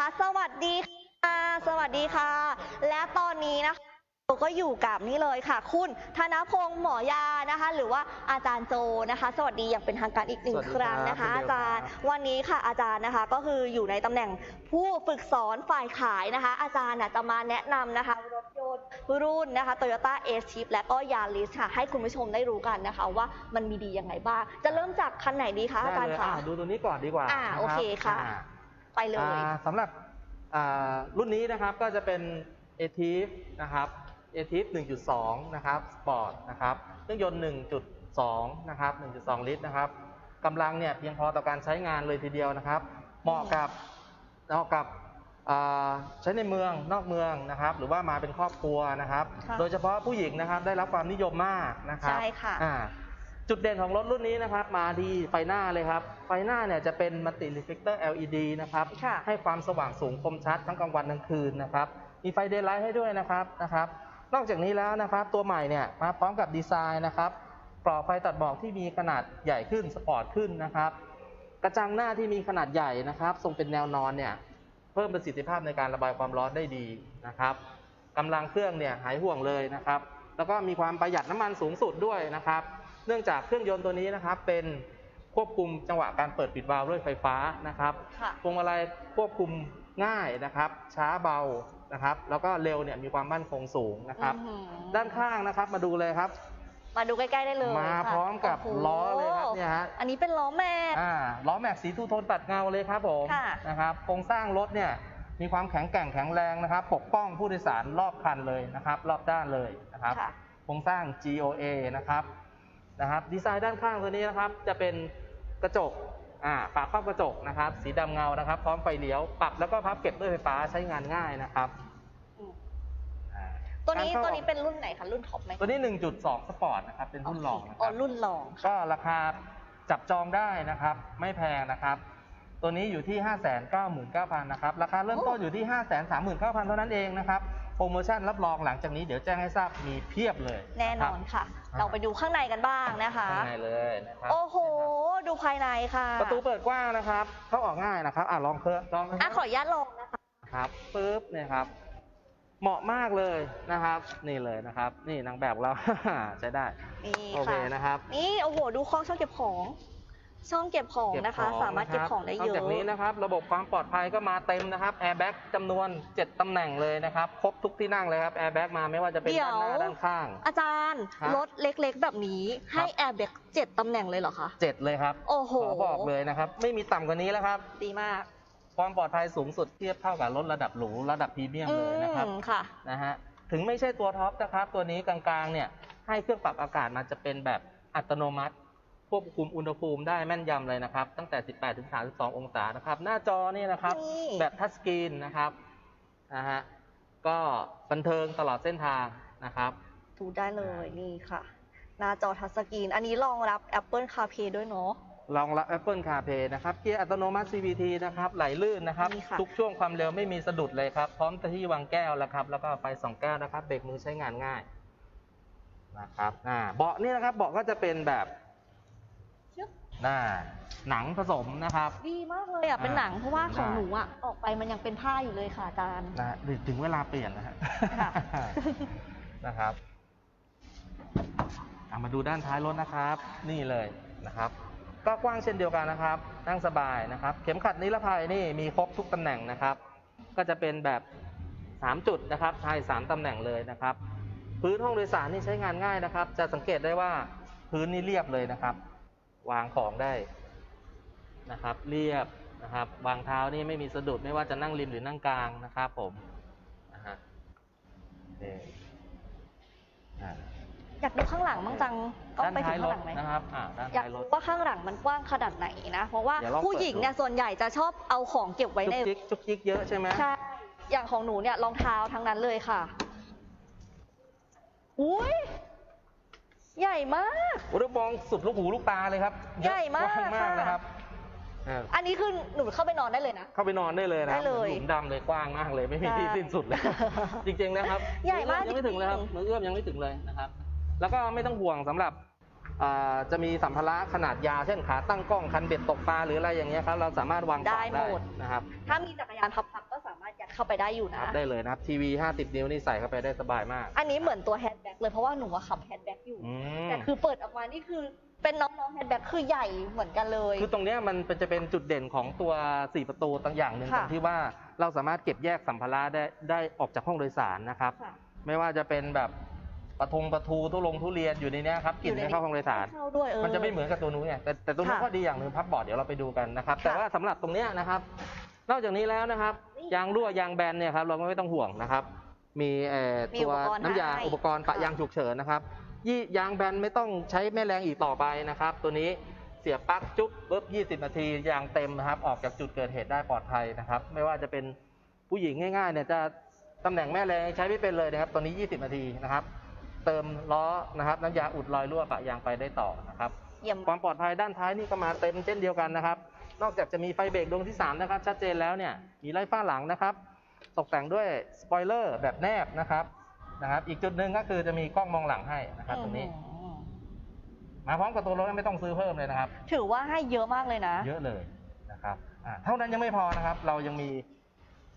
นะคะ สวัสดีค่ะ สวัสดีค่ะ และตอนนี้นะคะเราก็อยู่กับนี่เลยค่ะ คุณธนพงศ์หมอยานะคะ หรือว่าอาจารย์โจนะคะ สวัสดีอย่างเป็นทางการอีกหนึ่งสวัสดีครั้งนะคะครับอาจารย์คุณเบลครับ วันนี้ค่ะอาจารย์นะคะก็คืออยู่ในตำแหน่งผู้ฝึกสอนฝ่ายขายนะคะ อาจารย์น่ะจะมาแนะนำนะคะรถยนต์รุ่นนะคะ Toyota a c e และก็ Yaris ค่ะ ให้คุณผู้ชมได้รู้กันนะคะ ว่ามันมีดียังไงบ้าง จะเริ่มจากคันไหนดีคะอาจารย์ได้เลยคะอ่ดูตัวนี้ก่อนดีกว่าอ่านะรับโอเคค่ะ อ่า ไปเลย อ่าสำหรับอ่ารุ่นนี้นะครับก็จะเป็น a t i v นะครับ a t i v 1.2 นะครับสปอร์ตนะครับเครื่องยนต์ 1.2 นะครับ 1.2 ลิตรนะครับกำลังเนี่ยเพียงพอต่อการใช้งานเลยทีเดียวนะครับ เหมาะกับเหมาะกับอ่าใช้ในเมืองนอกเมืองนะครับ หรือว่ามาเป็นครอบครัวนะครับ ค่ะโดยเฉพาะผู้หญิงนะครับได้รับความนิยมมากนะครับใช่ค่ะ อ่า จุดเด่นของรถรุ่นนี้นะครับ มาที่ไฟหน้าเลยครับ ไฟหน้าเนี่ยจะเป็นมัลติรีเฟกเตอร์ LED นะครับ ค่ะให้ความสว่างสูงคมชัดทั้งกลางวันกลางคืนนะครับ มีไฟเดย์ไลท์ให้ด้วยนะครับนะครับ นอกจากนี้แล้วนะครับ ตัวใหม่เนี่ยมาพร้อมกับดีไซน์นะครับกรอบไฟตัดหมอกที่มีขนาดใหญ่ขึ้นสปอร์ตขึ้นนะครับ กระจังหน้าที่มีขนาดใหญ่นะครับ ทรงเป็นแนวนอนเนี่ยเพิ่มประสิทธิภาพในการระบายความร้อนได้ดีนะครับกำลังเครื่องเนี่ยหายห่วงเลยนะครับ แล้วก็มีความประหยัดน้ำมันสูงสุดด้วยนะครับเนื่องจากเครื่องยนต์ตัวนี้นะครับ เป็นควบคุมจังหวะการเปิดปิดวาล์วด้วยไฟฟ้านะครับค่ะพวงมาลัยควบคุมง่ายนะครับ ช้าเบานะครับ แล้วก็เร็วเนี่ยมีความมั่นคงสูงนะครับอื้อหือด้านข้างนะครับมาดูเลยครับมาดูใกล้ๆได้เลยมาค่ะพร้อมกับโโหล้อเลยครับเนี่ยฮะอันนี้เป็นล้อแม็กอ่าล้อแม็กสีทูโทนตัดเงาเลยครับผมค่ะนะครับโครงสร้างรถเนี่ยมีความแข็งแกร่งแข็งแรงนะครับ ปกป้องผู้โดยสารรอบคันเลยนะครับ รอบด้านเลยนะครับค่ะโครงสร้าง GOA นะครับ นะครับดีไซน์ด้านข้างตัวนี้นะครับจะเป็นกระจกอ่าฝาครอบกระจกนะครับ สีดำเงานะครับ พร้อมไฟเลี้ยวปรับแล้วก็พับเก็บด้วยไฟฟ้าใช้งานง่ายนะครับอืมอ่าตัวนี้การเข้าตัวนี้เป็นรุ่นไหนคะรุ่นท็อปไหมตัวนี้ 1.2 สปอร์ตนะครับเป็นรุ่นรองนะคอ๋รัอบรุ่นรองค่ะก็ราคาจับจองได้นะครับ ไม่แพงนะครับ ตัวนี้อยู่ที่ 599,000นะครับราคาเริ่มต้นอยู่ที่ 539,000เท่านั้นเองนะครับ โปรโมชั่นรับรองหลังจากนี้เดี๋ยวแจ้งให้ทราบมีเพียบเลยแน่นอนค่ะ เราไปดูข้างในกันบ้างนะคะ ข้างในเลยนะครับโอ้โห ดูภายในค่ะ ประตูเปิดกว้างนะครับ เข้าออกง่ายนะครับอะลองเครื่องลองนะคอะรับขออนุญาตลองนะคะครับปึ๊บเนี่ยครับ เหมาะมากเลยนะครับ นี่เลยนะครับ นี่นางแบบเรา ใช้ได้นี่โอเคค่ะนะครับ นี่โอ้โห ดูคล้องช่องเก็บของ ช่องเก็บของนะคะเก็บของสามารถเก็บของได้เยนอกจากอะนี้นะครับ ระบบความปลอดภัยก็มาเต็มนะครับแอร์แบ็กจำนวน 7ตำแหน่งเลยนะครับ ครบทุกที่นั่งเลยครับแอร์แบ็กมาไม่ว่าจะเป็นเดี๋ยวด้านหน้าด้านข้าง อาจารย์ครับรถเล็กๆ แบบนี้ให้ครับแอร์แบ็กเจ็ดตำแหน่งเลยเหรอคะ7เลยครับโอ้โหขอบอกเลยนะครับ ไม่มีต่ำกว่านี้แล้วครับ ดีมากความปลอดภัยสูงสุดเทียบเท่ากับรถระดับหรูระดับพรีเมียมอืเลยนะครับมค่ะนะฮะถึงไม่ใช่ตัวท็อปนะครับ ตัวนี้กลางๆเนี่ยให้เครื่องปรับอากาศมันจะเป็นแบบอัตโนมัติ ควบคุมอุณหภูมิได้แม่นยำเลยนะครับ ตั้งแต่ 18ถึง32 องศานะครับ หน้าจอนี่นะครับ นี่ แบบทัชสกรีนนะครับนะฮะก็บันเทิงตลอดเส้นทางนะครับ ดูได้เลยนี่ค่ะ หน้าจอทัชสกรีน อันนี้รองรับ Apple CarPlay ด้วยเนาะ รองรับ Apple CarPlay นะครับ เกียร์อัตโนมัติ CVT นะครับ ไหลลื่นนะครับ นี่ค่ะ ทุกช่วงความเร็วไม่มีสะดุดเลยครับ พร้อมที่วางแก้วแล้วครับ แล้วก็ไฟสองแก้วนะครับ เบรกมือใช้งานง่ายนะครับ อ่า เบาะนี่นะครับ เบาะก็จะเป็นแบบชึบ หน้าหนังผสมนะครับ ดีมากเลยอะ เป็นหนังเพราะว่าของได้หนูอะ ออกไปมันยังเป็นผ้าอยู่เลยค่ะอาจารย์ นะฮะถึงเวลาเปลี่ยนนะฮะค่ะ นะครับเอามาดูด้านท้ายรถนะครับ นี่เลยนะครับ ก็กว้างเช่นเดียวกันนะครับ นั่งสบายนะครับ เข็มขัดนิรภัยนี่มีครบทุกตำแหน่งนะครับ ก็จะเป็นแบบ 3 จุดนะครับไทย3ตำแหน่งเลยนะครับ พื้นห้องโดยสารนี่ใช้งานง่ายนะครับ จะสังเกตได้ว่าพื้นนี่เรียบเลยนะครับ วางของได้นะครับ เรียบนะครับ วางเท้านี่ไม่มีสะดุดไม่ว่าจะนั่งริมหรือนั่งกลางนะครับผมนะฮะนี่อ่าอยากดูข้างหลังบ้างจังต้องด้านไปถึท้ายงรข้างหลังไหมถนะครับอ่าด้านอยากท้ายรรู้ถว่าข้างหลังมันกว้างขนาดไหนนะ เพราะว่าเดี๋ยวลองผู้หญิงเนี่ยเปิดดูส่วนใหญ่จะชอบเอาของเก็บไว้จุกในจิกจุกจิกเยอะใช่ไหมใช่อย่างของหนูเนี่ยรองเท้าทั้งนั้นเลยค่ะอุ้ย ใหญ่มาก โอ้โหมองสุดลูกหูลูกตาเลยครับเยอะใหญ่มากว้างมากค่ะ นะครับอ่าอันนี้คือหนูเข้าไปนอนได้เลยนะ เข้าไปนอนได้เลยนะได้เลยหลุมดำเลยกว้างมากเลยไม่มีใช่ที่สิ้นสุดเลย จริงๆนะครับใหญ่มากมือเอื้อยังไม่ถึงเลยครับจริงๆมือเอื้อมยังไม่ถึงเลยนะครับ แล้วก็ไม่ต้องห่วงสำหรับอ่าจะมีสัมภาระขนาดยาวเช่นขาตั้งกล้องคันเบ็ดตกปลาหรืออะไรอย่างเงี้ยครับเราสามารถวางได้ฝาหมด นะครับ ถ้ามีจักรยานพับๆก็ เข้าไปได้อยู่คนะรับได้เลยนะครับทีวี 50 นิ้วนี่ใส่เข้าไปได้สบายมากอันนี้เหมือนตัวแฮนด์แบ็กเลยเพราะว่าหนูอะขับแฮนด์แบ็กอยู่ อืมแต่คือเปิดออกมานี่คือเป็นน้องๆแฮนด์แบ็กคือใหญ่เหมือนกันเลย คือตรงเนี้ยมันเป็นจะเป็นจุดเด่นของตัว 4 ประตูตั้งอย่างหนึ่งค่ะ ตรงที่ว่าเราสามารถเก็บแยกสัมภาระได้ได้ออกจากห้องโดยสารนะครับ ค่ะไม่ว่าจะเป็นแบบประทงประทูทุลงทุเรียนอยู่ในเนี้ยครับกลิ่นอยู่ในไม่เข้าห้องโดยสาร เข้าด้วยเออ มันจะไม่เหมือนกับตัวนู้นไงแต่แต่ตัวนู้นค่ะก็ดีอย่างหนึ่งพับบอร์ดเดี๋ยวเราไปดูกันนะครับค่ะแต่ว่าสำหรับตรงเนี้ยนะครับ นอกจากนี้แล้วนะครับนี่ ยางรั่วยางแบนเนี่ยครับเราก็ไม่ต้องห่วงนะครับ มีเอ่อมีตัวอุปกรณ์น้ำยาให้ อุปกรณ์ปะค่ะยางฉุกเฉินนะครับยี่ยางแบนไม่ต้องใช้แม่แรงอีกต่อไปนะครับ ตัวนี้เสียบปลั๊กจุ๊บปุ๊บ20 นาทียางเต็มนะครับ ออกจากจุดเกิดเหตุได้ปลอดภัยนะครับ ไม่ว่าจะเป็นผู้หญิงง่ายๆเนี่ยจะตำแหน่งแม่แรงใช้ไม่เป็นเลยนะครับตัวนี้ 20 นาทีนะครับ เติมล้อนะครับน้ำยาอุดรอยรั่วปะยางไปได้ต่อนะครับ เยี่ยมความปลอดภัยด้านท้ายนี่ก็มาเต็มเช่นเดียวกันนะครับ นอกจากจะมีไฟเบรกดวงที่ 3 นะครับ ชัดเจนแล้วเนี่ยมีไล่ฟ้าหลังนะครับ ตกแต่งด้วยสปอยเลอร์แบบแนบนะครับนะครับอีกจุดหนึ่งก็คือจะมีกล้องมองหลังให้นะครับตรงนี้อืมมาพร้อมกับตัวรถไม่ต้องซื้อเพิ่มเลยนะครับ ถือว่าให้เยอะมากเลยนะ เยอะเลยนะครับอ่าเท่านั้นยังไม่พอนะครับ เรายังมี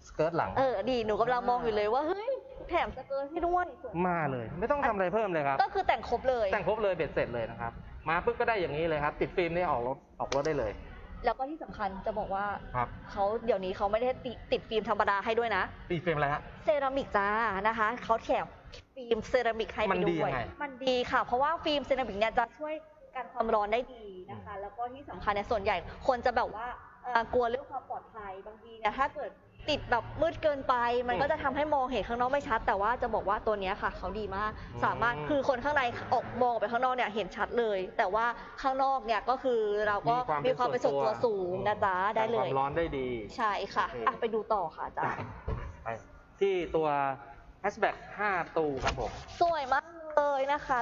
สเกิร์ตหลัง เออดีหนูกำลังมองอยู่เลยว่าเฮ้ยแถมสเกิร์ตให้ด้วยสวยมาเลย ไม่ต้องทำอะไรเพิ่มเลยครับ ก็คือแต่งครบเลย แต่งครบเลยเบ็ดเสร็จเลยนะครับ มาปุ๊บก็ได้อย่างนี้เลยครับ ติดฟิล์มนี่ออกรถออกรถได้เลย แล้วก็ที่สำคัญจะบอกว่าครับเขาเดี๋ยวนี้เขาไม่ได้ติดติดฟิล์มธรรมดาให้ด้วยนะติดฟิล์มอะไรฮะ เซรามิกจ้านะคะเขาแถมฟิล์มเซรามิกให้มัไปนดีด้วย ยังไง มันดีค่ะ เพราะว่าฟิล์มเซรามิกเนี่ยจะช่วยกันความร้อนได้ดีนะคะ แล้วก็ที่สำคัญเนี่ยส่วนใหญ่คนจะแบบว่าเอ่อกลัวเรื่องความปลอดภัยบางทีเนี่ยถ้าเกิด ติดแบบมืดเกินไป มันก็จะทำให้มองเห็นข้างนอกไม่ชัด แต่ว่าจะบอกว่าตัวเนี้ยค่ะเขาดีมาก อืม สามารถคือคนข้างในออกมองออกไปข้างนอกเนี่ยเห็นชัดเลย แต่ว่าข้างนอกเนี่ยก็คือเราก็มีความเป็นส่วนตัวสูงนะจ๊ะได้เลกันย ความร้อนได้ดี ใช่ค่ะโอเค อะไปดูต่อค่ะอาจารย์ไปที่ตัวแฮชแบ็ก5ตูครับผม สวยมากเลยนะคะ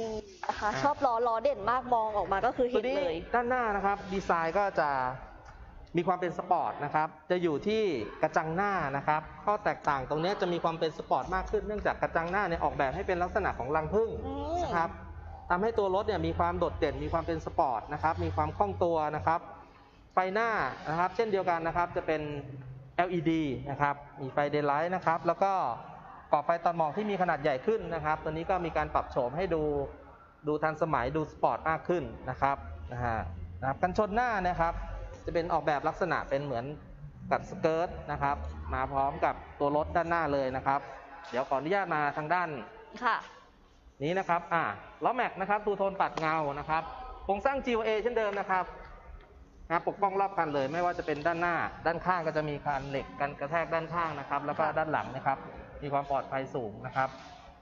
นี่นะคะอะชอบล้อล้อเด่นมากมองออกมาก็คือตัเห็วนนี้เลย ด้านหน้านะครับ ดีไซน์ก็จะ มีความเป็นสปอร์ตนะครับจะอยู่ที่กระจังหน้านะครับ ข้อแตกต่างตรงนี้จะมีความเป็นสปอร์ตมากขึ้นเนื่องจากกระจังหน้าเนี่ยออกแบบให้เป็นลักษณะของรังผึ้งนะครับทำให้ตัวรถเนี่ยมีความโดดเด่นมีความเป็นสปอร์ตนะครับมีความคล่องตัวนะครับไฟหน้านะครับเช่นเดียวกันนะครับจะเป็น LED นะครับมีไฟเดย์ไลท์นะครับแล้วก็กรอบไฟตอนหมอกที่มีขนาดใหญ่ขึ้นนะครับ ตัวนี้ก็มีการปรับโฉมให้ดูดูทันสมัยดูสปอร์ตมากขึ้นนะครับนะฮะนะครับกันชนหน้านะครับ จะเป็นออกแบบลักษณะเป็นเหมือนกับสเกิร์ตนะครับ มาพร้อมกับตัวรถด้านหน้าเลยนะครับ เดี๋ยวขออนุญาตมาทางด้านค่ะ นี้นะครับอ่าล้อแม็กนะครับทูโทนปัดเงานะครับโครงสร้าง GOA เช่นเดิมนะครับนะปกป้องรอบคันเลย ไม่ว่าจะเป็นด้านหน้า ด้านข้างก็จะมีคานเหล็กกันกระแทกด้านข้างนะครับ แล้วก็ค่ะด้านหลังนะครับ มีความปลอดภัยสูงนะครับ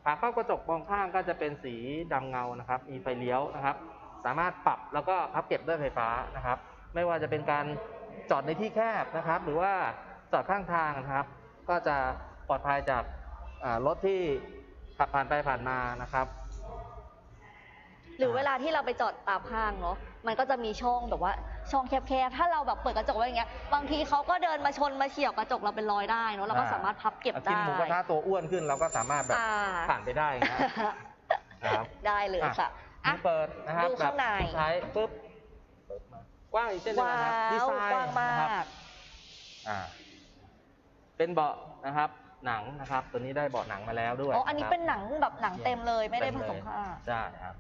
ฝาเข้ากระจกมองข้างก็จะเป็นสีดำเงานะครับ มีไฟเลี้ยวนะครับ สามารถปรับแล้วก็พับเก็บด้วยไฟฟ้านะครับ ไม่ว่าจะเป็นการจอดในที่แคบนะครับ หรือว่าจอดข้างทางนะครับ ก็จะปลอดภัยจากอ่ารถที่ขับผ่านไปผ่านมานะครับหรือเวลาที่เราไปจอดตามห้างเนาะ มันก็จะมีช่องแบบว่าช่องแคบๆ ถ้าเราแบบเปิดกระจกไว้อย่างเงี้ย บางทีเขาก็เดินมาชนมาเฉี่ยวกระจกเราเป็นรอยได้เนาะ เราก็อ่าสามารถพับเก็บกิได้นหมูกระทะตัวอ้วนขึ้นเราก็สามารถแบบอ่าผ่านไปได้นะครับ ได้เลยค่ะอะอะมือเปิดนะครับดูข้างในแบบใช้ปุ๊บเปิดมา กว้างอีกเช่นเดียวว้ากันครับดีวไซน์กว้างมานะครับก อ่าเป็นเบาะนะครับ หนังนะครับ ตัวนี้ได้เบาะหนังมาแล้วด้วยอ๋อ อันนี้ะครับ เป็นหนังแบบหนังเต็มเลยไม่ได้ผเต็สมเลยผ้า ใช่ครับ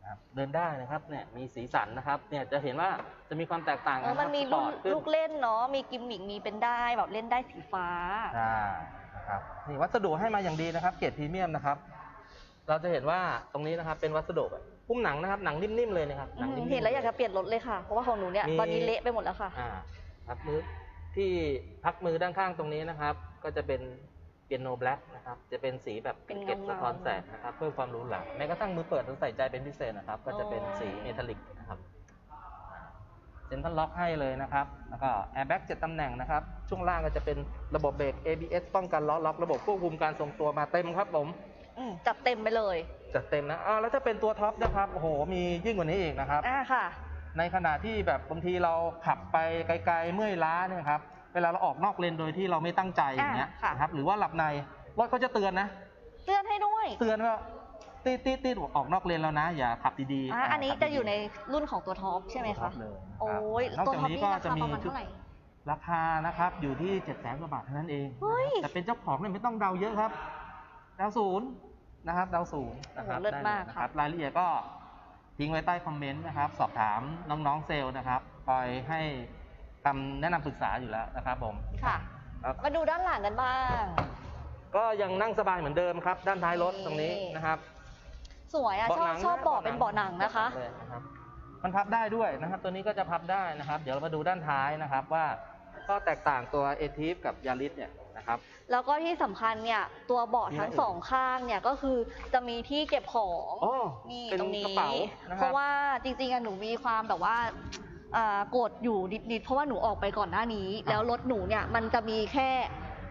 นะครับ เดินได้นะครับเนี่ยมีสีสันนะครับ เนี่ยจะเห็นว่าจะมีความแตกต่างเอกัอนมันมีสปลูอกร์ตขึ้นลูกเล่นเนาะ มีกิมมิกมีเป็นได้แบบเล่นได้สีฟ้า ใช่นะครับนี่วัสดุให้มาอย่างดีนะครับ เกรดพรีเมียมนะครับ เราจะเห็นว่าตรงนี้นะครับเป็นวัสดุแบบพุ่มหนังนะครับหนังนิ่มๆเลยนะครับหนังนิ่มๆเห็นแล้วอยากจะเปลี่ยนรถเลยค่ะ เพราะว่าของหนูเนี่ยมีตอนนี้เละไปหมดแล้วค่ะอ่าพักมือที่พักมือด้านข้างตรงนี้นะครับ ก็จะเป็นเปียโนแบล็กนะครับ จะเป็นสีแบบเป็นเก็บเงาๆสะท้อนแสงนะครับเพิ่มความหรูหราแม้กระทั่งมือเปิดต้องใส่ใจเป็นพิเศษนะครับ ก็จะเป็นอ๋อสีเมทัลลิกนะครับเซ็นทรัลล็อกให้เลยนะครับ แล้วก็แอร์แบ็กเจ็ดตำแหน่งนะครับ ช่วงล่างก็จะเป็นระบบเบรก ABS ป้องกันล้อล็อก ระบบควบคุมการทรงตัวมาเต็มครับผม อืม จัดเต็มไปเลยจัดเต็มนะอ้าวแล้วถ้าเป็นตัวท็อปนะครับโอ้โหมียิ่งกว่านี้อีกนะครับ อ่าค่ะ ในขณะที่แบบบางทีเราขับไปไกลๆเมื่อยล้าเนี่ยครับ เวลาเราออกนอกเลนโดยที่เราไม่ตั้งใจอย่างเงี้ยอ่าค่ะ นะครับ หรือว่าหลับในรถเขาจะเตือนนะ เตือนให้ด้วยเตือนว่าตีดตีดตีดออกนอกเลนแล้วนะ อย่าขับดีๆอ่าอันนี้ขับจะดีๆอยู่ในรุ่นของตัวท็อปใช่ไหมครัคะบเลยนะครับโอ้ยนอกตัวจากท็อปนี้นี่ก็ราจะคามีประมาณชุดเท่าไหร่ ราคานะครับอยู่ที่7จ็ดแสนกว่าบาทเท่านั้นเองเฮ้ย แต่เป็นเจ้าของเนี่ยไม่ต้องเดาเยอะครับเดาศูนย์นะครับเดาศูนย์นะครับโอ้โหเลิศได้มากนะค่ะครับรายละเอียดก็ทิ้งไว้ใต้คอมเมนต์นะครับ สอบถามน้องๆเซลล์นะครับคอยให้คำแนะนำปรึกษาอยู่แล้วนะครับผม ค่ะ ครับ มาดูด้านหลังกันบ้าง ก็ยังนั่งสบายเหมือนเดิมครับ ด้านท้ายรถตรงนี้นี่นะครับ สวยอะชอบหนังชอบเบาะเป็นเบาะหนังนะคะ เลยนะครับมันพับได้ด้วยนะครับ ตัวนี้ก็จะพับได้นะครับ เดี๋ยวเรามาดูด้านท้ายนะครับว่า ก็แตกต่างตัวเอทีฟกับยาริสเนี่ยนะครับ แล้วก็ที่สำคัญเนี่ยตัวเบาะทั้งมีอะไรสองข้างเนี่ยก็คือจะมีที่เก็บของโอ้นี่เป็นตรงนี้ กระเป๋านะคเพรับราะว่าจริงๆอะหนูมีความแบบว่าอ่ากดอยู่นิดๆเพราะว่าหนูออกไปก่อนหน้านี้ แล้วรถหนูเนี่ยมันจะมีแค่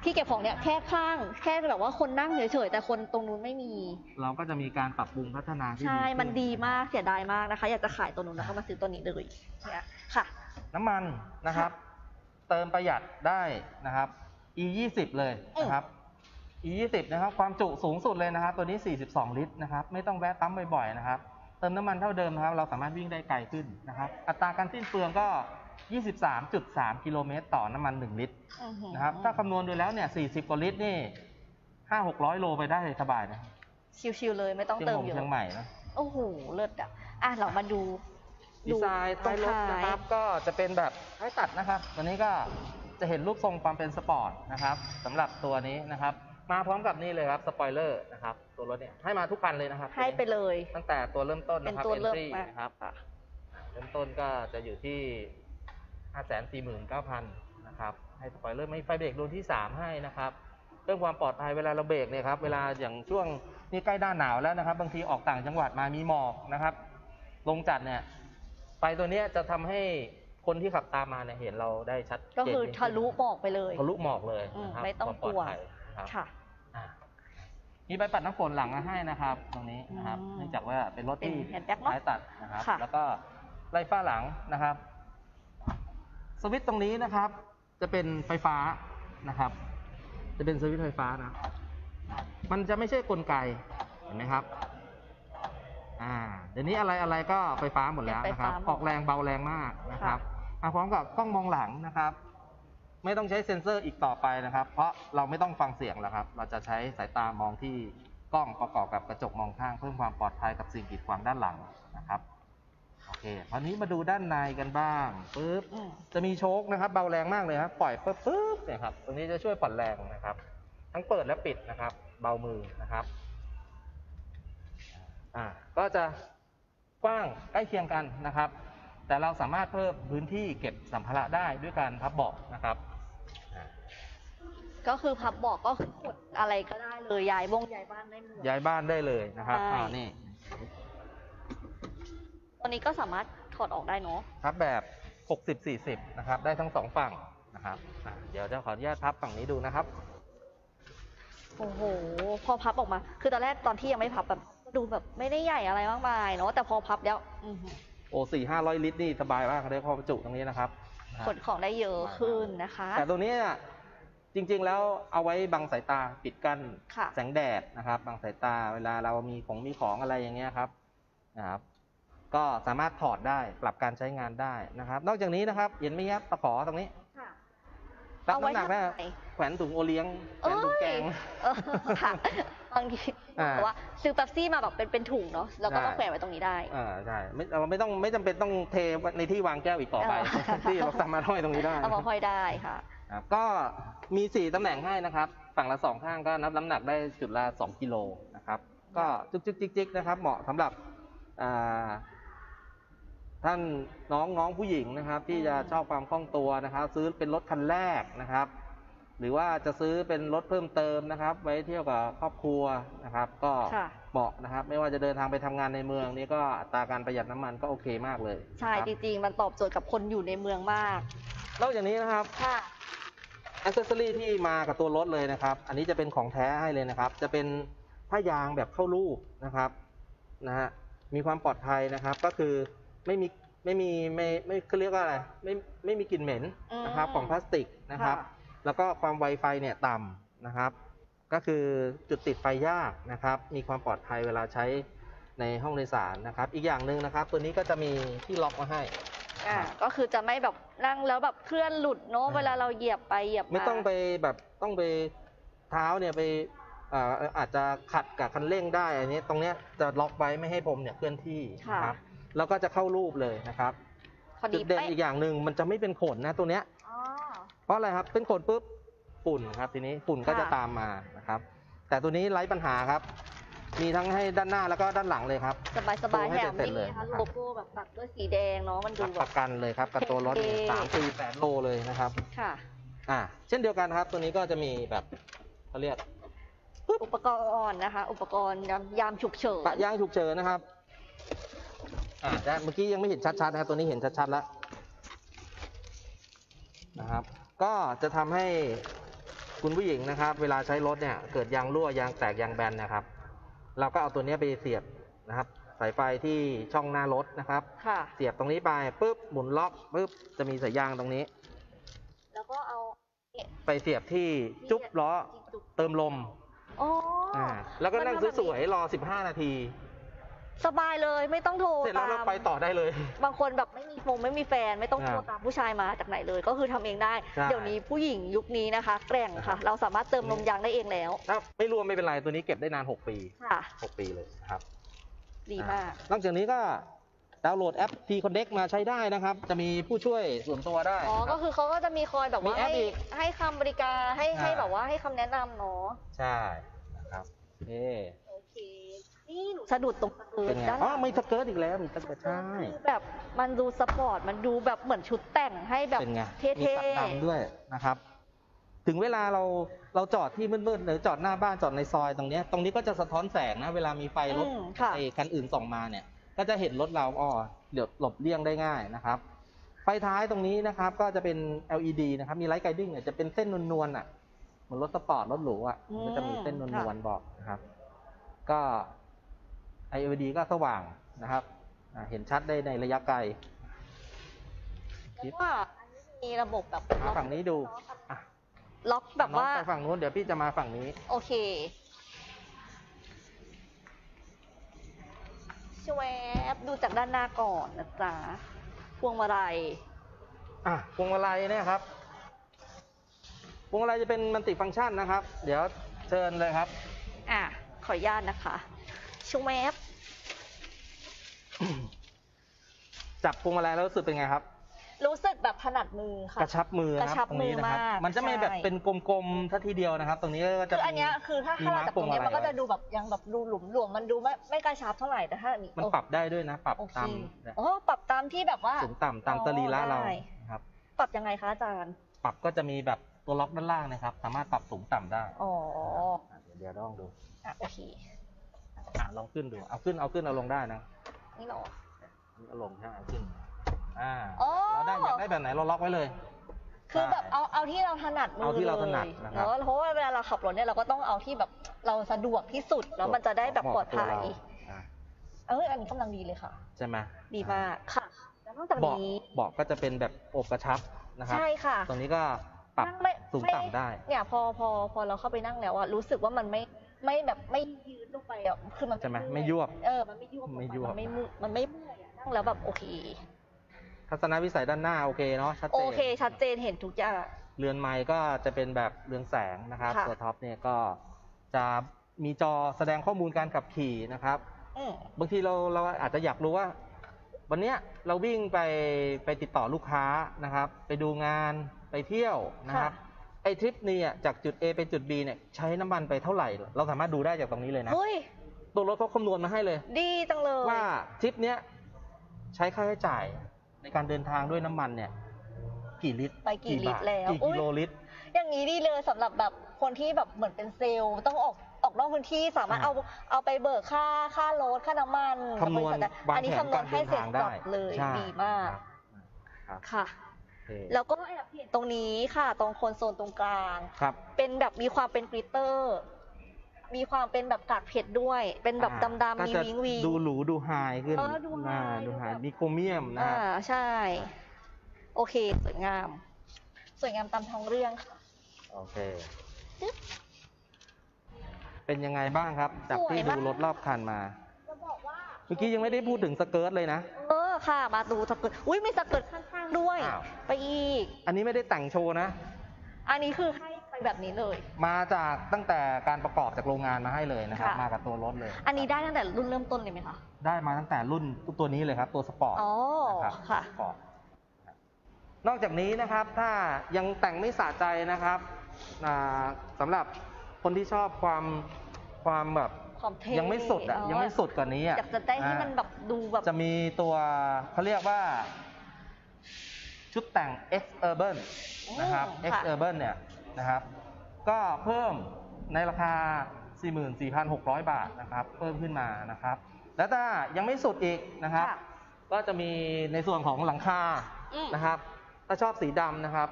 ที่เก็บของเนี่ยแค่ข้าง แค่แบบว่าคนนั่งเฉยๆแต่คนตรงนู้นไม่มี เราก็จะมีการปรับปรุงพัฒนาที่ใช่ขึ้มันดีมากเสียดายมากนะคะ อยากจะขายตัวนู้นแล้วก็มาซื้อตัวนี้เลยเนี่ยค่ะ น้ำมันนะครับเติมประหยัดได้นะครับ e 2 0เลยนะครับ e 2 0นะครับ ความจุสูงสุดเลยนะครับ ตัวนี้ 42 ลิตรนะครับ ไม่ต้องแวะปั๊มบ่อยๆนะครับ เติมน้ำมันเท่าเดิมนะครับ เราสามารถวิ่งได้ไกลขึ้นนะครับ อัตราการสิ้นเปลืองก็ 23.3 กิโลเมตรต่อน้ำมัน 1 ลิตรอื้อหือนะครับ ถ้าคำนวณดูแล้วเนี่ย 40 กว่าลิตรนี่ 5-600 โลไปได้สบายนะชิวๆเลยไม่ต้องเชียงเติหมงเยอะเชียงใหม่นะโอ้โหเลิศอะอะเรามาดู ดีไซน์ท้ายรถนะครับ ก็จะเป็นแบบท้ายตัดนะครับ ตัวนี้ก็จะเห็นรูปทรงความเป็นสปอร์ตนะครับสำหรับตัวนี้นะครับ มาพร้อมกับนี่เลยครับสปอยเลอร์นะครับตัวรถเนี่ยให้มาทุกคันเลยนะครับให้ไปเลย ตั้งแต่ตัวเริ่มต้นเป็นนะครับตัวเริ่ม entry มานะครับค่ะเริ่มต้นก็จะอยู่ที่ 549,000นะครับให้สปอยเลอร์ไม่ไฟเบรกรุ่นที่ 3 ให้นะครับเรื่องความปลอดภัยเวลาเราเบรกเนี่ยครับเวลาอย่างช่วงนี่ใกล้หน้าหนาวแล้วนะครับ บางทีออกต่างจังหวัดมามีหมอกนะครับ ลงจัดเนี่ยไฟตัวเนี้ยจะทำให้คนที่ขับตามมาเนี่ยเห็นเราได้ชัดเจนก็คือยิ่งขึ้นทะลุบอกไปเลย ทะลุหมอกเลยอืมนะครับไม่ต้องควากลัวปลอดภัยนะครับ ค่ะ อ่ามีใบปัดน้ำฝนหลังมาให้นะครับ ตรงนี้นะครับอืมเนื่องจากว่าเป็นรถที่เป็น handbag เนอะท้ายตัดนะครับ ค่ะ แล้วก็ไล่ฟ้าหลังนะครับ สวิตช์ตรงนี้นะครับ จะเป็นไฟฟ้านะครับ จะเป็นสวิตช์ไฟฟ้านะ มันจะไม่ใช่กลไกเห็นไหมครับ อ่าเดี๋ยวนี้อะไรอะไรก็ไฟฟ้าหมดแล้วเป็นนะไฟครับฟ้าหมด ออกแรงเบาแรงมากนะครับมาพร้อมกับกล้องมองหลังนะครับ ไม่ต้องใช้เซ็นเซอร์อีกต่อไปนะครับ เพราะเราไม่ต้องฟังเสียงแล้วครับ เราจะใช้สายตามองที่กล้องประกอบกับกระจกมองข้างเพิ่มความปลอดภัยกับสิ่งกีดขวางด้านหลังนะครับโอเคคราวนี้มาดูด้านในกันบ้างปึ๊บ อืมจะมีโชคนะครับเบาแรงมากเลยครับปล่อยปึ๊บปึ๊บเนี่ยครับตรงนี้จะช่วยผ่อนแรงนะครับ ทั้งเปิดและปิดนะครับ เบามือนะครับ อ่าก็จะกว้างใกล้เคียงกันนะครับ แต่เราสามารถเพิ่มพื้นที่เก็บสัมภาระได้ด้วยการพับเบาะนะครับอ่าก็คือพับบอกก็คือกดอะไรก็ได้เลยย้ายวงย้ายบ้านได้หมด ย้ายบ้านได้เลยนะครับใช่ อ่านี่ตัวนี้ก็สามารถถอดออกได้เนาะพับแบบ 60-40 นะครับ ได้ทั้งสองฝั่งนะครับอ่าเดี๋ยวจะขออนุญาตพับฝั่งนี้ดูนะครับ โอ้โห พอพับออกมา คือตอนแรกตอนที่ยังไม่พับแบบ ดูแบบไม่ได้ใหญ่อะไรมากมายเนาะแต่พอพับแล้วอื้อหือโอ้สี่ห้าร้อยลิตรนี่สบายมากเลยพอประจุตรงนี้นะครับขนของได้เยอะขึ้นนะคะ แต่ตัวนี้เนี่ยจริงๆแล้วเอาไว้บังสายตาปิดกั้นค่ะ แสงแดดนะครับบังสายตาเวลาเรามีของมีของอะไรอย่างเงี้ยครับนะครับ ก็สามารถถอดได้ปรับการใช้งานได้นะครับ นอกจากนี้นะครับเห็นไหมครับตะขอตรงนี้ค่ะ รับเอาไว้น้ำหนักได้ทำอะไรแขวนถุงโอเลี้ยงแขวนถุงแกง เออค่ะ บางทีอ่าบอกว่าซื้อเป๊ปซี่มาแบบเป็นเป็นถุงเนาะแล้วก็ได้ต้องแขวนไว้ตรงนี้ได้ อ่าใช่ไม่เราไม่ต้องไม่จำเป็นต้องเทในที่วางแก้วอีกต่อไปเออที่เราสามารถห้อยตรงนี้ได้ เอามาห้อยได้ค่ะ ครับก็มีสี่ตำแหน่งให้นะครับ ฝั่งละสองข้างก็นับน้ำหนักได้จุดละสองกิโลนะครับ ก็จุกจิกจิกจิกนะครับ เหมาะสำหรับอ่าท่านน้องน้องผู้หญิงนะครับ ที่จะชอบความคล่องตัวนะครับ ซื้อเป็นรถคันแรกนะครับ หรือว่าจะซื้อเป็นรถเพิ่มเติมนะครับ ไว้เที่ยวกับครอบครัวนะครับ ก็ค่ะเหมาะนะครับ ไม่ว่าจะเดินทางไปทำงานในเมืองนี่ก็อัตราการประหยัดน้ำมันก็โอเคมากเลยใช่นะครับจริงๆ มันตอบโจทย์กับคนอยู่ในเมืองมากนอกจากนี้นะครับ ค่ะ อ c เซสซอรี่ที่มากับตัวรถเลยนะครับ อันนี้จะเป็นของแท้ให้เลยนะครับ จะเป็นผ้ายางแบบเข้ารูปนะครับนะฮะ มีความปลอดภัยนะครับ ก็คือไม่มีไม่มีไม่ไม่เขาเรียกว่าอะไร ไม่ไม่มีกลิ่นเหม็นนะครับอืมของพลาสติกนะครับ ค่ะ แล้วก็ความไวไฟเนี่ยต่ำนะครับ ก็คือจุดติดไฟยากนะครับ มีความปลอดภัยเวลาใช้ในห้องโดยสารนะครับ อีกอย่างหนึ่งนะครับ ตัวนี้ก็จะมีที่ล็อกมาให้อ่าก็คือจะไม่แบบนั่งแล้วแบบเคลื่อนหลุดเนอะอ่าเวลาเราเหยียบไปเหยียบมาไม่ต้องไปแบบต้องไปเท้าเนี่ยไปอ่าอาจจะขัดกับคันเร่งได้อันนี้ตรงเนี้ยจะล็อกไว้ไม่ให้ผมเนี่ยเคลื่อนที่ค่ะนะครับ แล้วก็จะเข้ารูปเลยนะครับพอจุดีดเด่นเป๊ะอีกอย่างหนึ่งมันจะไม่เป็นขนนะตัวเนี้ยอ๋อ เพราะอะไรครับเป็นขนปุ๊บฝุ่นครับทีนี้ฝุ่นก็ค่ะจะตามมานะครับ แต่ตัวนี้ไร้ปัญหาครับ มีทั้งให้ด้านหน้าแล้วก็ด้านหลังเลยครับ สบายสบายดูให้แถมเสร็นี่จเลยนะคะนะครับโลโก้แบบปักด้วยสีแดงเนาะมันดูรับแบปบระกันเลยครับกับตัวรถเนี่ยเท่สามปีแปดโลเลยนะครับ ค่ะ อ่า เช่นเดียวกันครับ ตัวนี้ก็จะมีแบบเขาเรียกอุปกรณ์นะคะ อุปกรณ์ยามยามฉุกเฉินปะย่างฉุกเฉินนะครับ อ่าแต่เมื่อกี้ยังไม่เห็นชัดๆนะครับตัวนี้เห็นชัดๆแล้วนะครับ ก็จะทำให้คุณผู้หญิงนะครับ เวลาใช้รถเนี่ยเกิดยางรั่วยางแตกยางแบนนะครับ เราก็เอาตัวเนี้ยไปเสียบนะครับ สายไฟที่ช่องหน้ารถนะครับค่ะเสียบตรงนี้ไปปุ๊บหมุนล็อกปุ๊บจะมีสายยางตรงนี้ แล้วก็เอาไปเสียบที่จุ๊บล้อเติมลมอ๋อออ่าแล้วก็นั่งมันทำแบบนี้สวยๆรอ 15 นาที สบายเลยไม่ต้องโทรเสร็จแล้วตาเราม ไปต่อได้เลย บางคนแบบไม่มีฟงไม่มีแฟนไม่ต้องโทรอ่าตามผู้ชายมาจากไหนเลย ก็คือทำเองได้ ใช่เดี๋ยวนี้ผู้หญิงยุคนี้นะคะ แกร่งค่ะ เราสามารถเติมลมยางได้เองแล้วถ้าไม่รวมไม่เป็นไรตัวนี้เก็บได้นาน 6 ปี ค่ะ 6 ปีเลยนะครับดีมากนอกจากนี้ก็ดาวน์โหลดแอป T Connect มาใช้ได้นะครับ จะมีผู้ช่วยส่วนตัวได้อ๋อ นะคก็รับ คือเขาก็จะมีคอยแบบมีว่าแอปให้อีกให้คำบริการให้อ่าให้แบบว่าให้คำแนะนำเนาะ ใช่นะครับนี่โอเค นี่หนูสะดุดตรงสเกิเป็ร์นตไงด้านหอ๋อลังมีสเกิร์ตอีกแล้วมีสเกิร์ตใช่ คือแบบมันดูสปอร์ตมันดูแบบเหมือนชุดแต่งให้แบบเป็นไงเท่มีตัดดำด้วยนะครับ ถึงเวลาเราเราจอดที่มืดๆหรือจอดหน้าบ้านจอดในซอยตรงเนี้ยตรงนี้ก็จะสะท้อนแสงนะ เวลามีไฟๆรถอืมค่ะ ไอ้คันอื่นส่องมาเนี่ย ก็จะเห็นรถเราอ๋อเดี๋ยวหลบเลี่ยงได้ง่ายนะครับ ไฟท้ายตรงนี้นะครับ ก็จะเป็น LED นะครับ มีไลท์ไกดิ้งเนี่ยจะเป็นเส้นนวลๆอะ เหมือนรถสปอร์ตรถหรูอะอืมมันก็จะมีเส้นนค่ะวลๆบอกนะครับ ก็ LED ก็สว่างนะครับอ่าเห็นชัดได้ในระยะไกลแล้วก็อันนี้มีระบบแบบมาฝั่งนี้ดูอะล็อกแบบว่าน้องไปฝั่งนู้นเดี๋ยวพี่จะมาฝั่งนี้ โอเคชวบดูจากด้านหน้าก่อนนะจ๊ะพวงมาลัยอะพวงมาลัยเนี่ยครับพวงมาลัยจะเป็นมัลติฟังก์ชันนะครับ เดี๋ยวเชิญเลยครับ อะขออนุญาตนะคะชวบ จับพวงมาลัยแล้วรู้สึกเป็นไงครับ รู้สึกแบบถนัดมือค่ะ กระชับมือกระชัครับ บตรงนี้นะครับ มือมากมันจะไม่แบบใช่เป็นกลมๆทัทีเดียวนะครับ ตรงนี้ก็จะคืออันเนี้ยคือถ้ามีถ้าเรามาร์คจับตรงเนี้ยพวงมาลัยมันก็จะดูแบบยังแบบดูหลุมหลวมๆมันดูไม่ไม่กระชับเท่าไหร่แต่ถ้าอันนี้มันโอปรับได้ด้วยนะ ปรับโอเคตามเนี่ยอ๋อปรับตามที่แบบว่า สูงต่ำตามสรีระเราได้ นะครับ ปรับยังไงคะอาจารย์ปรับก็จะมีแบบตัวล็อกด้านล่างนะครับ สามารถปรับสูงต่ำได้อ๋ออะเดี๋ยวเดี๋ยวลองดูอะโอเคอะลองขึ้นดู เอาขึ้นเอาขึ้นเอาลงได้นะ นี่เหรอ เอาลงใช่ไหมเอาขึ้นอ่าอ๋อเราได้อยากได้แบบไหนเราล็อกไว้เลย คือแบบเอาเอาที่เราถนัดมือเอาที่เราถนัดลยนะครับ เนอะเพราะว่าเวลาเราขับรถเนี่ยเราก็ต้องเอาที่แบบเราสะดวกที่สุดแล้วมันจะได้แบบปลอดภัยเหมาะกับตัวเราอะเอออันนี้กำลังดีเลยค่ะ ใช่ไหมดีมากค่ะ แล้วนอกจากเบาะนี้เบาะก็จะเป็นแบบอบกระชับนะครับ ใช่ค่ะตรงนี้ก็ปรับนั่งไม่สูงไม่ต่ำได้เนี่ยพอพอพอเราเข้าไปนั่งแล้วอะรู้สึกว่ามันไม่ไม่แบบไม่ยืดลงไปอะคือมันใช่ไหมเอไม่ยวบ เออมันไม่ยวบไม่ยวบ มันไม่มุมันไม่เมื่อยอะ นั่งแล้วแบบโอเค ทัศนวิสัยด้านหน้าโอเคเนาะชัดโอเจนเค ชัดเจนเห็นทุกอย่าง เรือนไม้ก็จะเป็นแบบเรืองแสงนะครับ ค่ะ ตัวท็อปเนี่ยก็จะมีจอแสดงข้อมูลการขับขี่นะครับ อืม บางทีเราเราอาจจะอยากรู้ว่า วันเนี้ยเราวิ่งไปไปติดต่อลูกค้านะครับ ไปดูงานไปเที่ยวนะครับไอทริปนี้อะจากจุด A ไปจุด B เนี่ยใช้น้ำมันไปเท่าไหร่ เราสามารถดูได้จากตรงนี้เลยนะ เฮ้ย ตัวรถเขาคำนวณมาให้เลย ดีจังเลย ว่าทริปเนี้ย ใช้ค่าใช้จ่ายในการเดินทางด้วยน้ำมันเนี่ย กี่ลิตรไปกี่ลิตรบาทแล้ว กี่อุ๊กิยโลลิตร อย่างนี้ดีเลยสำหรับแบบคนที่แบบเหมือนเป็นเซลล์ต้องออกออกนอกพื้นที่สามารถอ่าเอาเอาไปเบิกค่าค่ารถค่าน้ำมันคำนวณกับบริษัทวางอันนี้แผนคำนวกาณรให้เดินเสร็จทางสัได้บเลยใช่ ดีมากครับค่ะ โอเคแล้วก็แอบเห็นตรงนี้ค่ะ ตรงโคนโซนตรงกลาง ครับ เป็นแบบมีความเป็นกลิตเตอร์ มีความเป็นแบบกากเพชรด้วย เป็นแบบอ่าดำๆก็มีจะวิงวิงดูหรูดูไฮขึ้นเออดูไฮอ่าดูดูไฮแบบมีโครเมียมนะอ่าครับใช่ โอเค สวยงาม สวยงามตามท้องเรื่องค่ะ โอเค จึ๊บเป็นยังไงบ้างครับ จากที่สวยดูมาก รถรอบคันมา จะบอกว่าเมื่อกี้ยังไม่ได้พูดถึงสเกิร์ตเลยนะ เออค่ะ มาดูสเกิร์ตอุ้ยมีสเกิร์ตข้างๆด้วย อ้าว ไปอีก อันนี้ไม่ได้แต่งโชว์นะ อันนี้คือให้ ไปแบบนี้เลย มาจากตั้งแต่การประกอบจากโรงงานมาให้เลยนะครับ ค่ะ มากับตัวรถเลย อันนี้ได้ตั้งแต่รุ่นเริ่มต้นเลยไหมคะ ได้มาตั้งแต่รุ่นตัวนี้เลยครับ ตัวสปอร์ตอ๋อ นะครับค่ะ สปอร์ตนอกจากนี้นะครับถ้ายังแต่งไม่สะใจนะครับอ่าสำหรับคนที่ชอบความความแบบความเท่ยังไม่สุดอะเนยังไม่สุดกว่านี้อะอยากจะได้ให้อ่ามันแบบดูแบบ จะมีตัวเขาเรียกว่า ชุดแต่ง X Urban นะครับอืม X ค่ะ Urban เนี่ย นะครับ ก็เพิ่มในราคา 44,600 บาทนะครับ เพิ่มขึ้นมานะครับ แล้วถ้ายังไม่สุดอีกนะครับ ค่ะก็จะมีในส่วนของหลังคาอืมนะครับ ถ้าชอบสีดำนะครับ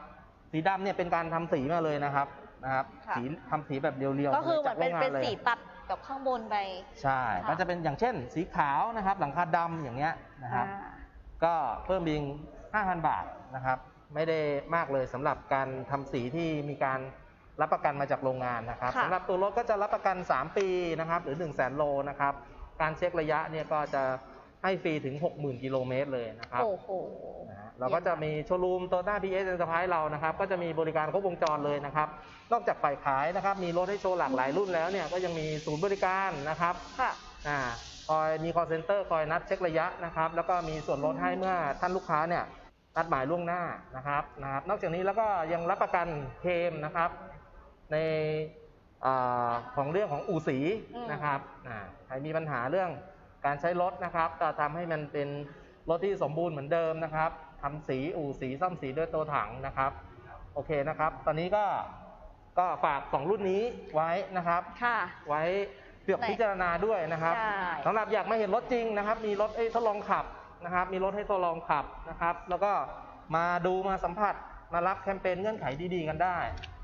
สีดำเนี่ยเป็นการทำสีมาเลยนะครับนะครับ ค่ะ สีทำสีแบบเรียวๆก็คือเหมือนเป็นจากโรงงาเป็นเลย สีตัดกับข้างบนไป ใช่ ค่ะ ก็จะเป็นอย่างเช่น สีขาวนะครับ หลังคาดำอย่างเงี้ยนะครับ อ่า ก็เพิ่มบิง5,000 บาทนะครับ ไม่ได้มากเลยสำหรับการทำสีที่มีการรับประกันมาจากโรงงานนะครับค่ะสำหรับตัวรถก็จะรับประกัน 3 ปีนะครับ หรือ 1 0 0 0 0แสนโลนะครับ การเช็คระยะเนี่ยก็จะให้ฟรีถึง 60,000 กิโลเมตรเลยนะครับโอ้โหนะฮะเราก็จะมีโชว์รูมโตต้าพีเอสเอ็นเตอร์ไพรส์เรานะครับ ก็จะมีบริการครบวงจรเลยนะครับ นอกจากฝ่ายขายนะครับ มีรถให้โชว์หลากหลายรุ่นแล้วเนี่ยก็ยังมีศูนย์บริการนะครับค่ะอ่าคอยมี call center คอยนัดเช็คระยะนะครับ แล้วก็มีส่วนลดให้เมื่อท่านลูกค้าเนี่ย นัดหมายล่วงหน้านะครับนะครับ นอกจากนี้แล้วก็ยังรับประกันเคลมนะครับ ในอาของเรื่องของอู่สีอืมนะครับอ่าใครมีปัญหาเรื่องการใช้รถนะครับก็ทำให้มันเป็นรถที่สมบูรณ์เหมือนเดิมนะครับทำสีอู่สีซ่อมสีด้วยตัวถังนะครับ โอเคนะครับ ตอนนี้ก็ก็ฝากสองรุ่นนี้ไว้นะครับค่ะไว้เลือกไหนพิจารณาด้วยนะครับใช่สำหรับอยากมาเห็นรถจริงนะครับ มีรถให้ทดลองขับ นะครับ มีรถให้ทดลองขับนะครับ แล้วก็มาดูมาสัมผัสมารับแคมเปญเงื่อนไขดีๆกันได้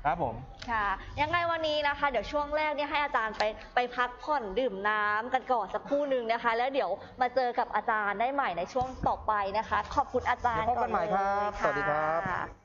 ครับผม ค่ะ ยังไงวันนี้นะคะ เดี๋ยวช่วงแรกเนี่ยให้อาจารย์ไปไปพักผ่อนดื่มน้ำกันก่อนสักครู่หนึ่งนะคะ แล้วเดี๋ยวมาเจอกับอาจารย์ได้ใหม่ในช่วงต่อไปนะคะ ขอบคุณอาจารย์เดี๋ยวพบกันใหม่ครับก่อเลยสวัสดีครับค่ะ